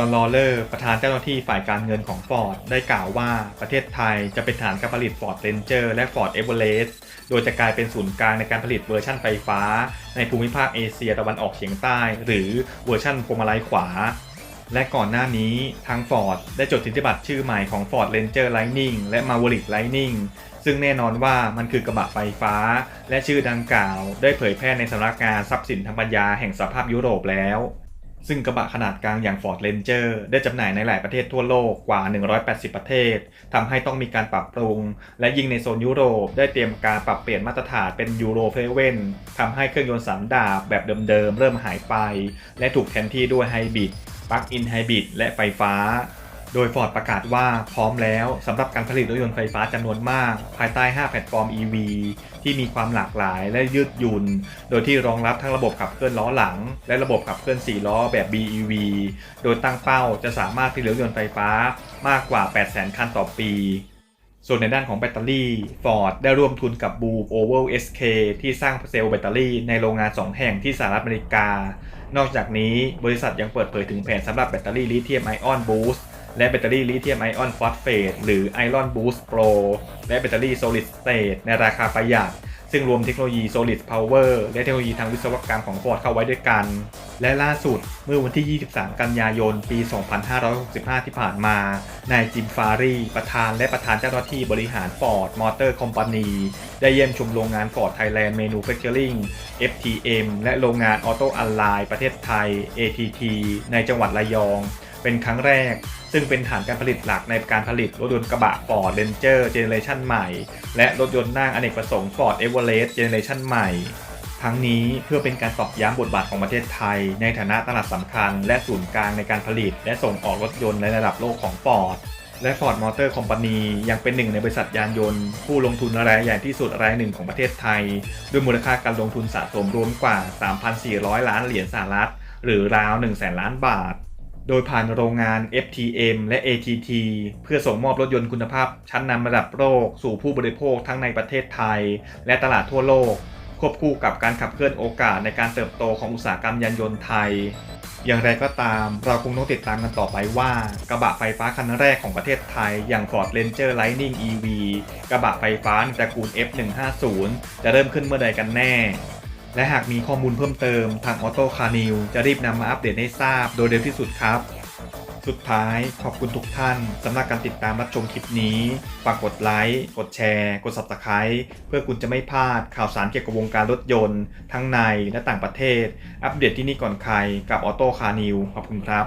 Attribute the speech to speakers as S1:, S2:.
S1: จอห์นลอเลอร์ ประธานเจ้าหน้าที่ฝ่ายการเงินของฟอร์ดได้กล่าวว่าประเทศไทยจะเป็นฐานการผลิต Ford Ranger และ Ford Everest โดยจะกลายเป็นศูนย์กลางในการผลิตเวอร์ชั่นไฟฟ้า ในภูมิภาคเอเชียตะวันออกเฉียงใต้ หรือเวอร์ชั่นพวงมาลัยขวา และก่อนหน้านี้ทาง Ford ได้จดสิทธิบัตรชื่อใหม่ของ Ford Ranger Lightning และ Maverick Lightning ซึ่งแน่นอนว่ามันคือกระบะไฟฟ้า และชื่อดังกล่าว ได้เผยแพร่ในสำนักงานทรัพย์สินทางปัญญาแห่งสหภาพยุโรปแล้ว ซึ่งกระบะขนาดกลางอย่าง Ford Ranger ได้จำหน่ายในหลายประเทศทั่วโลกกว่า 180 ประเทศ ทำให้ต้องมีการปรับปรุง และยิ่งในโซนยุโรปได้เตรียมการปรับเปลี่ยนมาตรฐานเป็นยูโรเฟเว่นทำให้เครื่องยนต์สามดาบแบบเดิมๆ เริ่มหายไป และถูกแทนที่ด้วยไฮบริดปลั๊กอินไฮบริดและไฟฟ้า โดย Ford ประกาศว่าพร้อมแล้วสำหรับการผลิตรถยนต์ไฟฟ้าจำนวนมาก ภายใต้ 5 แพลตฟอร์ม EV ที่มีความหลากหลายและยืดหยุ่น โดยที่รองรับทั้งระบบขับเคลื่อนล้อหลัง และระบบขับเคลื่อน 4 ล้อแบบ BEV โดยตั้งเป้าจะสามารถผลิตรถยนต์ไฟฟ้ามากกว่า 800,000 คันต่อปีส่วนในด้านของแบตเตอรี่ Ford ได้ร่วมทุนกับ Blue Oval SK ที่สร้างเซลล์แบตเตอรี่ในโรงงาน 2 แห่งที่สหรัฐอเมริกา นอกจากนี้บริษัทยังเปิดเผยถึงแผนสำหรับแบตเตอรี่ลิเธียมไอออนบูสต์ และแบตเตอรี่ลิเธียมไอออนฟอสเฟตหรือ Iron Boost Pro และแบตเตอรี่ Solid State ในราคาประหยัด ซึ่งรวมเทคโนโลยี Solid Power และเทคโนโลยีทางวิศวกรรมของ Ford เข้าไว้ด้วยกัน และล่าสุดเมื่อวันที่ 23 กันยายน ปี 2565 ที่ผ่านมา นายจิมฟารี ประธานและประธานเจ้าหน้าที่บริหาร Ford Motor Company ได้เยี่ยมชมโรงงาน Ford Thailand Manufacturing FTM และโรงงาน Auto Align ประเทศไทย ATT ในจังหวัดระยอง เป็นครั้งแรก ซึ่งเป็นฐานการผลิตหลักในการผลิตรถยนต์กระบะ Ford Ranger Generation ใหม่ และรถยนต์นั่งอเนกประสงค์ Ford Everest Generation ใหม่ทั้งนี้เพื่อเป็นการตอกย้ำบทบาทของประเทศไทย ในฐานะตลาดสำคัญ และศูนย์กลางในการผลิต และส่งออกรถยนต์ในระดับโลกของ Ford และ Ford Motor Company ยังเป็นหนึ่งในบริษัทยานยนต์ ผู้ลงทุนรายใหญ่ที่สุดรายหนึ่งของประเทศไทย ด้วยมูลค่าการลงทุนสะสมรวมกว่า 3,400 ล้านเหรียญสหรัฐ หรือราว 100,000 ล้านบาท โดยผ่านโรงงาน FTM และ ATT เพื่อส่งมอบรถยนต์คุณภาพชั้นนำระดับโลกสู่ผู้บริโภคทั้งในประเทศไทย และตลาดทั่วโลก ควบคู่กับการขับเคลื่อนโอกาสในการเติบโตของอุตสาหกรรมยานยนต์ไทย อย่างไรก็ตาม เราคงต้องติดตามกันต่อไปว่า กระบะไฟฟ้าคันแรกของประเทศไทย อย่าง Ford Ranger Lightning EV กระบะไฟฟ้าในตระกูล F150 จะเริ่มขึ้นเมื่อใดกันแน่ และหากมีข้อมูลเพิ่มเติมทาง Auto Car News จะรีบนำมาอัปเดตให้ทราบโดยเร็วที่สุดครับ สุดท้ายขอบคุณทุกท่านสำหรับการติดตามรับชมคลิปนี้ ฝากกดไลค์ กดแชร์ กด Subscribe เพื่อคุณจะไม่พลาดข่าวสารเกี่ยวกับวงการรถยนต์ ทั้งในและต่างประเทศ อัปเดตที่นี่ก่อนใครกับ Auto Car News ขอบคุณครับ